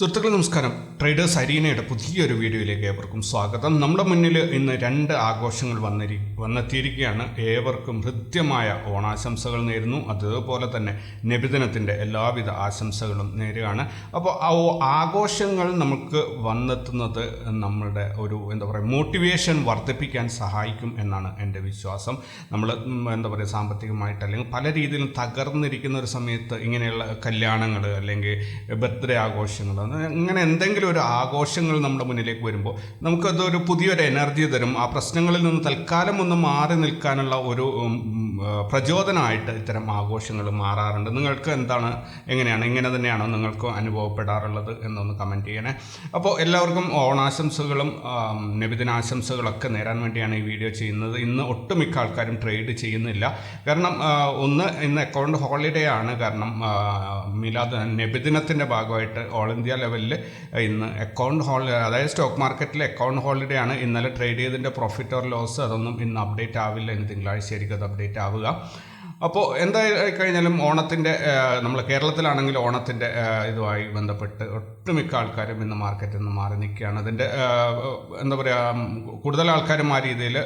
സുഹൃത്തുക്കളെ നമസ്കാരം. ട്രേഡേഴ്സ് അരീനയുടെ പുതിയൊരു വീഡിയോയിലേക്ക് ഏവർക്കും സ്വാഗതം. നമ്മുടെ മുന്നിൽ ഇന്ന് രണ്ട് ആഘോഷങ്ങൾ വന്നിരി വന്നെത്തിയിരിക്കുകയാണ്. ഏവർക്കും ഹൃദ്യമായ ഓണാശംസകൾ നേരുന്നു. അതുപോലെ തന്നെ നബിദിനത്തിന്റെ എല്ലാവിധ ആശംസകളും നേരുകയാണ്. അപ്പോൾ ആ ആഘോഷങ്ങൾ നമുക്ക് വന്നെത്തുന്നത് നമ്മളുടെ ഒരു എന്താ പറയുക മോട്ടിവേഷൻ വർദ്ധിപ്പിക്കാൻ സഹായിക്കും എന്നാണ് എന്റെ വിശ്വാസം. നമ്മൾ എന്താ പറയുക സാമ്പത്തികമായിട്ട് അല്ലെങ്കിൽ പല രീതിയിലും തകർന്നിരിക്കുന്ന ഒരു സമയത്ത് ഇങ്ങനെയുള്ള കല്യാണങ്ങൾ അല്ലെങ്കിൽ ബർത്ത്ഡേ ആഘോഷങ്ങൾ അങ്ങനെ എന്തെങ്കിലും ഒരു ആഘോഷങ്ങൾ നമ്മുടെ മുന്നിലേക്ക് വരുമ്പോൾ നമുക്കതൊരു പുതിയൊരു എനർജി തരും. ആ പ്രശ്നങ്ങളിൽ നിന്ന് തൽക്കാലം ഒന്ന് മാറി നിൽക്കാനുള്ള ഒരു പ്രചോദനമായിട്ട് ഇത്തരം ആഘോഷങ്ങൾ മാറാറുണ്ട്. നിങ്ങൾക്ക് എന്താണ് എങ്ങനെയാണ് ഇങ്ങനെ തന്നെയാണോ നിങ്ങൾക്ക് അനുഭവപ്പെടാറുള്ളത് എന്നൊന്ന് കമന്റ് ചെയ്യണേ. അപ്പോൾ എല്ലാവർക്കും ഓണാശംസകളും നബിദിനാശംസകളൊക്കെ നേരാൻ വേണ്ടിയാണ് ഈ വീഡിയോ ചെയ്യുന്നത്. ഇന്ന് ഒട്ടുമിക്ക ആൾക്കാരും ട്രേഡ് ചെയ്യുന്നില്ല. കാരണം ഒന്ന് ഇന്ന് അക്കൗണ്ട് ഹോളിഡേ ആണ്. കാരണം മിലാദ് നബിദിനത്തിന്റെ ഭാഗമായിട്ട് ഓൾ ഇന്ത്യ ലെവലിൽ ഇന്ന് അക്കൗണ്ട് ഹോൾ അതായത് സ്റ്റോക്ക് മാർക്കറ്റിലെ അക്കൗണ്ട് ഹോളിഡേ ആണ് ഇന്നലെ ട്രേഡ് ചെയ്തതിന്റെ പ്രോഫിറ്റ് ഓർ ലോസ് അതൊന്നും ഇന്ന് അപ്ഡേറ്റ് ആവില്ല. ഇന്ന് തിങ്കളാഴ്ച ആയിരിക്കും അത് അപ്ഡേറ്റ് ആവുക. അപ്പോൾ എന്തായി കഴിഞ്ഞാലും ഓണത്തിന്റെ നമ്മൾ കേരളത്തിലാണെങ്കിൽ ഓണത്തിന്റെ ഇതുമായി ബന്ധപ്പെട്ട് ഒട്ടുമിക്ക ആൾക്കാരും ഇന്ന് മാർക്കറ്റിൽ നിന്ന് മാറി നിൽക്കുകയാണ്. അതിന്റെ എന്താ പറയുക കൂടുതൽ ആൾക്കാരും ആ രീതിയിൽ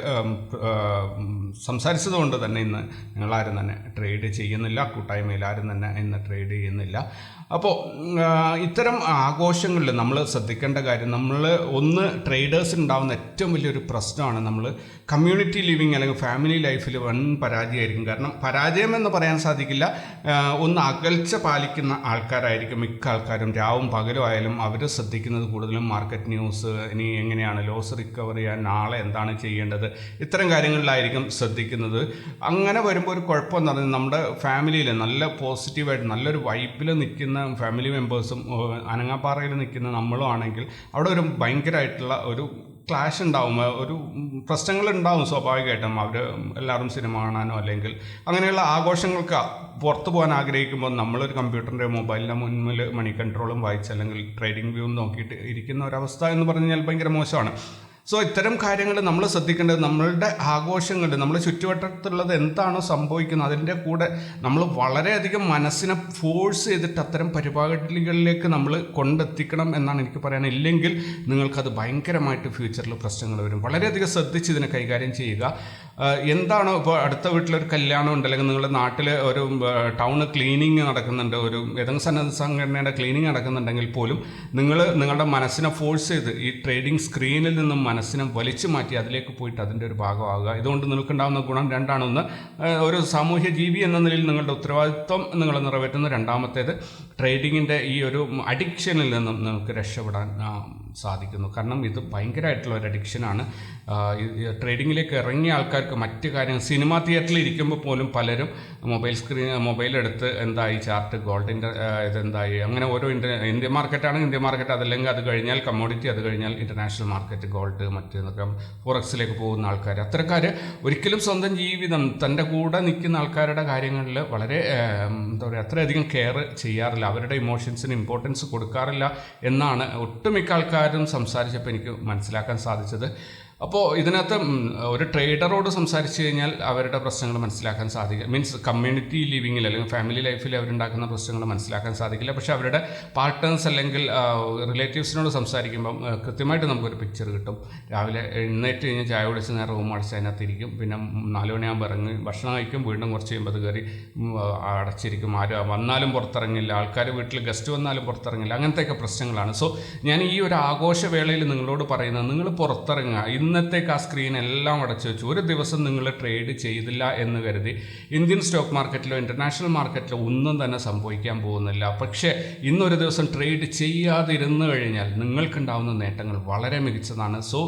സംസാരിച്ചത് കൊണ്ട് തന്നെ ഇന്ന് ഞങ്ങളാരും തന്നെ ട്രേഡ് ചെയ്യുന്നില്ല കൂട്ടായ്മയിൽ ആരും തന്നെ ഇന്ന് ട്രേഡ് ചെയ്യുന്നില്ല. അപ്പോൾ ഇത്തരം ആഘോഷങ്ങളിൽ നമ്മൾ ശ്രദ്ധിക്കേണ്ട കാര്യം നമ്മൾ ഒന്ന് ട്രേഡേഴ്സ് ഉണ്ടാകുന്ന ഏറ്റവും വലിയൊരു പ്രശ്നമാണ് നമ്മൾ കമ്മ്യൂണിറ്റി ലിവിങ് അല്ലെങ്കിൽ ഫാമിലി ലൈഫിൽ വൻ പരാജയമായിരിക്കും. കാരണം പരാജയം എന്ന് പറയാൻ സാധിക്കില്ല. ഒന്ന് അകൽച്ച പാലിക്കുന്ന ആൾക്കാരായിരിക്കും മിക്ക ആൾക്കാരും. രാവും പകലും ആയാലും അവർ ശ്രദ്ധിക്കുന്നത് കൂടുതലും മാർക്കറ്റ് ന്യൂസ് ഇനി എങ്ങനെയാണ് ലോസ് റിക്കവർ ചെയ്യാൻ നാളെ എന്താണ് ചെയ്യേണ്ടത്? ഇത്തരം കാര്യങ്ങളിലായിരിക്കും ശ്രദ്ധിക്കുന്നത്. അങ്ങനെ വരുമ്പോൾ ഒരു കുഴപ്പമെന്ന് പറയുന്നത് നമ്മുടെ ഫാമിലിയിൽ നല്ല പോസിറ്റീവായിട്ട് നല്ലൊരു വൈബിൽ നിൽക്കുന്ന ഫാമിലി മെമ്പേഴ്സും അനങ്ങാപ്പാറയിൽ നിൽക്കുന്ന നമ്മളും ആണെങ്കിൽ അവിടെ ഒരു ഭയങ്കരമായിട്ടുള്ള ഒരു ക്ലാഷ് ഉണ്ടാവും. ഒരു പ്രശ്നങ്ങൾ ഉണ്ടാവും സ്വാഭാവികമായിട്ടും. അവർ എല്ലാവരും സിനിമ കാണാനോ അല്ലെങ്കിൽ അങ്ങനെയുള്ള ആഘോഷങ്ങൾക്ക് പുറത്തു പോകാൻ ആഗ്രഹിക്കുമ്പോൾ നമ്മളൊരു കമ്പ്യൂട്ടറിന്റെ മൊബൈലിന്റെ മുന്നിൽ മണി കൺട്രോളും വായിച്ച് അല്ലെങ്കിൽ ട്രേഡിംഗ് വ്യൂ നോക്കിയിട്ട് ഇരിക്കുന്ന ഒരവസ്ഥ എന്ന് പറഞ്ഞു കഴിഞ്ഞാൽ ഭയങ്കര മോശമാണ്. സോ ഇത്തരം കാര്യങ്ങൾ നമ്മൾ ശ്രദ്ധിക്കേണ്ടത് നമ്മളുടെ ആഘോഷങ്ങൾ നമ്മുടെ ചുറ്റുവട്ടത്തുള്ളത് എന്താണോ സംഭവിക്കുന്നത് അതിന്റെ കൂടെ നമ്മൾ വളരെയധികം മനസ്സിനെ ഫോഴ്സ് ചെയ്തിട്ട് അത്തരം പരിപാടികളിലേക്ക് നമ്മൾ കൊണ്ടെത്തിക്കണം എന്നാണ് എനിക്ക് പറയാൻ ഇല്ലെങ്കിൽ നിങ്ങൾക്കത് ഭയങ്കരമായിട്ട് ഫ്യൂച്ചറിൽ പ്രശ്നങ്ങൾ വരും. വളരെയധികം ശ്രദ്ധിച്ച് ഇതിനെ കൈകാര്യം ചെയ്യുക. എന്താണോ ഇപ്പോൾ അടുത്ത വീട്ടിലൊരു കല്യാണം ഉണ്ട് അല്ലെങ്കിൽ നിങ്ങളുടെ നാട്ടിൽ ഒരു ടൗൺ ക്ലീനിങ് നടക്കുന്നുണ്ട് ഒരു ഏതെങ്കിലും സന്നദ്ധ സംഘടനയുടെ ക്ലീനിങ് നടക്കുന്നുണ്ടെങ്കിൽ പോലും നിങ്ങൾ നിങ്ങളുടെ മനസ്സിനെ ഫോഴ്സ് ചെയ്ത് ഈ ട്രേഡിംഗ് സ്ക്രീനിൽ നിന്നും മനസ്സിനെ വലിച്ചു മാറ്റി അതിലേക്ക് പോയിട്ട് അതിന്റെ ഒരു ഭാഗമാകുക. ഇതുകൊണ്ട് നിങ്ങൾക്കുണ്ടാകുന്ന ഗുണം രണ്ടാണൊന്ന് ഒരു സാമൂഹ്യ ജീവി എന്ന നിലയിൽ നിങ്ങളുടെ ഉത്തരവാദിത്വം നിങ്ങൾ നിറവേറ്റുന്ന രണ്ടാമത്തേത് ട്രേഡിങ്ങിന്റെ ഈ ഒരു അഡിക്ഷനിൽ നിന്നും നിങ്ങൾക്ക് രക്ഷപ്പെടാൻ സാധിക്കുന്നു. കാരണം ഇത് ഭയങ്കരമായിട്ടുള്ള ഒരു അഡിക്ഷനാണ് ട്രേഡിങ്ങിലേക്ക് ഇറങ്ങിയ ആൾക്കാർക്ക് മറ്റു കാര്യങ്ങൾ സിനിമാ തിയേറ്ററിൽ ഇരിക്കുമ്പോൾ പോലും പലരും മൊബൈൽ സ്ക്രീൻ മൊബൈൽ എടുത്ത് എന്തായി ചാർട്ട് ഗോൾഡിന്റെ ഇതെന്തായി അങ്ങനെ ഓരോ ഇന്ത്യ ഇന്ത്യ മാർക്കറ്റാണെങ്കിൽ ഇന്ത്യ മാർക്കറ്റ് അതല്ലെങ്കിൽ അത് കഴിഞ്ഞാൽ കമ്മോഡിറ്റി അത് കഴിഞ്ഞാൽ ഇന്റർനാഷണൽ മാർക്കറ്റ് ഗോൾഡ് മറ്റേതൊക്കെ ഫോറക്സിലേക്ക് പോകുന്ന ആൾക്കാർ അത്തരക്കാർ ഒരിക്കലും സ്വന്തം ജീവിതം തന്റെ കൂടെ നിൽക്കുന്ന ആൾക്കാരുടെ കാര്യങ്ങളിൽ വളരെ എന്താ പറയുക അത്രയധികം കെയർ ചെയ്യാറില്ല. അവരുടെ ഇമോഷൻസിന് ഇമ്പോർട്ടൻസ് കൊടുക്കാറില്ല എന്നാണ് ഒട്ടുമിക്ക ആൾക്കാരും സംസാരിച്ചപ്പോൾ എനിക്ക് മനസ്സിലാക്കാൻ സാധിച്ചത് അപ്പോൾ ഇതിനകത്ത് ഒരു ട്രേഡറോട് സംസാരിച്ചു കഴിഞ്ഞാൽ അവരുടെ പ്രശ്നങ്ങൾ മനസ്സിലാക്കാൻ സാധിക്കും മീൻസ് കമ്മ്യൂണിറ്റി ലിവിങ്ങിൽ അല്ലെങ്കിൽ ഫാമിലി ലൈഫിൽ അവരുണ്ടാക്കുന്ന പ്രശ്നങ്ങൾ മനസ്സിലാക്കാൻ സാധിക്കില്ല. പക്ഷേ അവരുടെ പാർട്ട്നേഴ്സ് അല്ലെങ്കിൽ റിലേറ്റീവ്സിനോട് സംസാരിക്കുമ്പം കൃത്യമായിട്ട് നമുക്കൊരു പിക്ചർ കിട്ടും. രാവിലെ എഴുന്നേറ്റ് കഴിഞ്ഞാൽ ചായ കുടിച്ച് നേരം റൂം അടച്ച് അതിനകത്ത് ഇരിക്കും പിന്നെ നാല് മണിയാകുമ്പോൾ ഇറങ്ങി ഭക്ഷണം കഴിക്കും. വീണ്ടും കുറച്ച് കഴിയുമ്പോൾ അത് കയറി അടച്ചിരിക്കും. ആരും വന്നാലും പുറത്തിറങ്ങില്ല. ആൾക്കാർ വീട്ടിൽ ഗസ്റ്റ് വന്നാലും പുറത്തിറങ്ങില്ല. അങ്ങനത്തെയൊക്കെ പ്രശ്നങ്ങളാണ്. സോ ഞാൻ ഈ ഒരു ആഘോഷവേളയിൽ നിങ്ങളോട് പറയുന്നത് നിങ്ങൾ പുറത്തിറങ്ങുക. ഇന്നത്തേക്ക് ആ സ്ക്രീൻ എല്ലാം അടച്ചു വെച്ചു ഒരു ദിവസം നിങ്ങൾ ട്രേഡ് ചെയ്തില്ല എന്ന് കരുതി ഇന്ത്യൻ സ്റ്റോക്ക് മാർക്കറ്റിലോ ഇന്റർനാഷണൽ മാർക്കറ്റിലോ ഒന്നും തന്നെ സംഭവിക്കാൻ പോകുന്നില്ല. പക്ഷേ ഇന്നൊരു ദിവസം ട്രേഡ് ചെയ്യാതിരുന്നു കഴിഞ്ഞാൽ നിങ്ങൾക്കുണ്ടാവുന്ന നേട്ടങ്ങൾ വളരെ മികച്ചതാണ്. സോ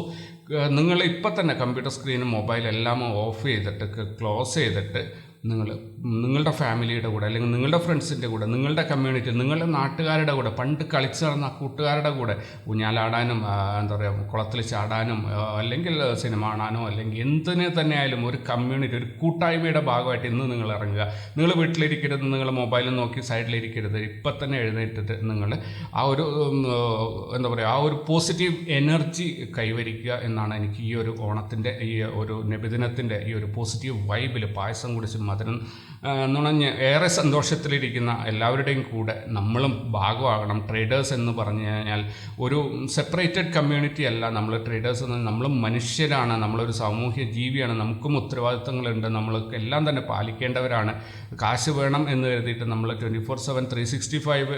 നിങ്ങൾ ഇപ്പം തന്നെ കമ്പ്യൂട്ടർ സ്ക്രീനും മൊബൈൽ എല്ലാം ഓഫ് ചെയ്തിട്ട് ക്ലോസ് ചെയ്തിട്ട് നിങ്ങൾ നിങ്ങളുടെ ഫാമിലിയുടെ കൂടെ അല്ലെങ്കിൽ നിങ്ങളുടെ ഫ്രണ്ട്സിന്റെ കൂടെ നിങ്ങളുടെ കമ്മ്യൂണിറ്റി നിങ്ങളുടെ നാട്ടുകാരുടെ കൂടെ പണ്ട് കളിച്ച് നടന്ന കൂട്ടുകാരുടെ കൂടെ ഊഞ്ഞാലാടാനും എന്താ പറയുക കുളത്തിൽ ചാടാനും അല്ലെങ്കിൽ സിനിമ കാണാനോ അല്ലെങ്കിൽ എന്തിനെ തന്നെ ആയാലും ഒരു കമ്മ്യൂണിറ്റി ഒരു കൂട്ടായ്മയുടെ ഭാഗമായിട്ട് ഇന്ന് നിങ്ങൾ ഇറങ്ങുക. നിങ്ങൾ വീട്ടിലിരിക്കരുത് നിങ്ങൾ മൊബൈലിൽ നോക്കി സൈഡിലിരിക്കരുത്. ഇപ്പം തന്നെ എഴുന്നേറ്റിട്ട് നിങ്ങൾ ആ ഒരു എന്താ പറയുക ആ ഒരു പോസിറ്റീവ് എനർജി കൈവരിക്കുക എന്നാണ് എനിക്ക് ഈ ഒരു ഓണത്തിന്റെ ഈ ഒരു നബിദിനത്തിന്റെ ഈ ഒരു പോസിറ്റീവ് വൈബിൽ പായസം കുടിച്ച് മധുരം ആ, നുണഞ്ഞ് ഏറെ സന്തോഷത്തിലിരിക്കുന്ന എല്ലാവരുടെയും കൂടെ നമ്മളും ഭാഗമാകണം. ട്രേഡേഴ്സ് എന്ന് പറഞ്ഞു കഴിഞ്ഞാൽ ഒരു സെപ്പറേറ്റഡ് കമ്മ്യൂണിറ്റി അല്ല നമ്മൾ ട്രേഡേഴ്സ് എന്ന് നമ്മളും മനുഷ്യരാണ് നമ്മളൊരു സാമൂഹ്യ ജീവിയാണ് നമുക്കും ഉത്തരവാദിത്തങ്ങളുണ്ട് നമ്മൾ എല്ലാം തന്നെ പാലിക്കേണ്ടവരാണ്. കാശ് വേണം എന്ന് കരുതിയിട്ട് നമ്മൾ twenty four seven three sixty five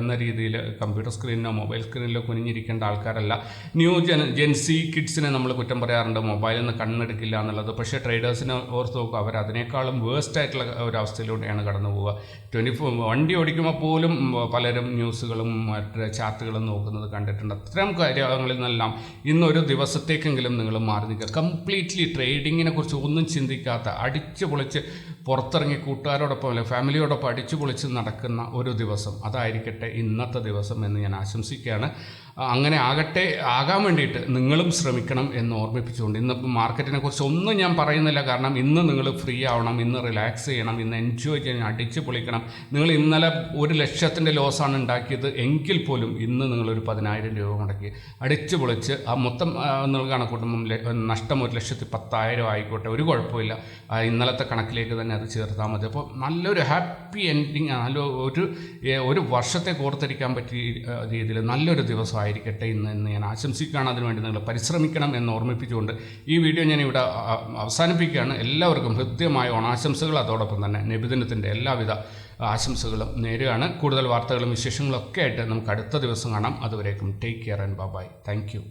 എന്ന രീതിയിൽ കമ്പ്യൂട്ടർ സ്ക്രീനിലോ മൊബൈൽ സ്ക്രീനിലോ കുനിഞ്ഞിരിക്കേണ്ട ആൾക്കാരല്ല. ന്യൂ ജൻ ജെൻസി കിഡ്സിനെ നമ്മൾ കുറ്റം പറയാറുണ്ട് മൊബൈലിൽ നിന്ന് കണ്ണെടുക്കില്ല എന്നുള്ളത്. പക്ഷേ ട്രേഡേഴ്സിനെ ഓർത്ത് നോക്കുക അവർ അതിനേക്കാളും വേസ്റ്റ് ആയിട്ടുള്ള ഒരു അവസ്ഥയിലൂടെയാണ് കടന്നു പോവുക ട്വന്റി ഫോർ വണ്ടി ഓടിക്കുമ്പോൾ പോലും പലരും ന്യൂസുകളും മറ്റ് ചാർട്ടുകളും നോക്കുന്നത് കണ്ടിട്ടുണ്ട്. അത്തരം കാര്യങ്ങളിൽ നിന്നെല്ലാം ഇന്നൊരു ദിവസത്തേക്കെങ്കിലും നിങ്ങൾ മാറി നിൽക്കുക. കംപ്ലീറ്റ്ലി ട്രേഡിങ്ങിനെ കുറിച്ച് ഒന്നും ചിന്തിക്കാത്ത അടിച്ചു പൊളിച്ച് പുറത്തിറങ്ങി കൂട്ടുകാരോടൊപ്പം അല്ലെ ഫാമിലിയോടൊപ്പം അടിച്ചു പൊളിച്ച് നടക്കുന്ന ഒരു ദിവസം അതായിരിക്കട്ടെ ഇന്നത്തെ ദിവസം എന്ന് ഞാൻ ആശംസിക്കുകയാണ്. അങ്ങനെ ആകട്ടെ ആകാൻ വേണ്ടിയിട്ട് നിങ്ങളും ശ്രമിക്കണം എന്ന് ഓർമ്മിപ്പിച്ചുകൊണ്ട് ഇന്ന് മാർക്കറ്റിനെ കുറിച്ച് ഒന്നും ഞാൻ പറയുന്നില്ല. കാരണം ഇന്ന് നിങ്ങൾ ഫ്രീ ആവണം ഇന്ന് റിലാക്സ് ചെയ്യണം ഇന്ന് എൻജോയ് ചെയ്യണം അടിച്ച് പൊളിക്കണം. നിങ്ങൾ ഇന്നലെ ഒരു ലക്ഷത്തിന്റെ ലോസാണ് ഉണ്ടാക്കിയത് എങ്കിൽ പോലും ഇന്ന് നിങ്ങളൊരു പതിനായിരം രൂപ മുടക്കി അടിച്ച് പൊളിച്ച് ആ മൊത്തം നിങ്ങൾ കണക്കൂട്ടുമ്പം നഷ്ടം ഒരു ലക്ഷത്തി പത്തായിരം ആയിക്കോട്ടെ ഒരു കുഴപ്പമില്ല ഇന്നലത്തെ കണക്കിലേക്ക് തന്നെ അത് ചേർത്താൽ മതി. അപ്പോൾ നല്ലൊരു ഹാപ്പി എൻഡിങ് നല്ല ഒരു ഒരു വർഷത്തെ കോർത്തിരിക്കാൻ പറ്റിയ രീതിയിൽ നല്ലൊരു ദിവസമായിരിക്കട്ടെ ഇന്ന് എന്ന് ഞാൻ ആശംസിക്കുകയാണ്. അതിനുവേണ്ടി നിങ്ങൾ പരിശ്രമിക്കണം എന്ന് ഓർമ്മിപ്പിച്ചുകൊണ്ട് ഈ വീഡിയോ ഞാൻ ഇവിടെ അവസാനിപ്പിക്കുകയാണ്. എല്ലാവർക്കും ഹൃദ്യമായ ഓണാശംസകൾ. അതോടൊപ്പം തന്നെ നബിദിനത്തിന്റെ എല്ലാവിധ ആശംസകളും നേരുകയാണ്. കൂടുതൽ വാർത്തകളും വിശേഷങ്ങളും ഒക്കെ ആയിട്ട് നമുക്ക് അടുത്ത ദിവസം കാണാം. അതുവരേക്കും take care and bye thank you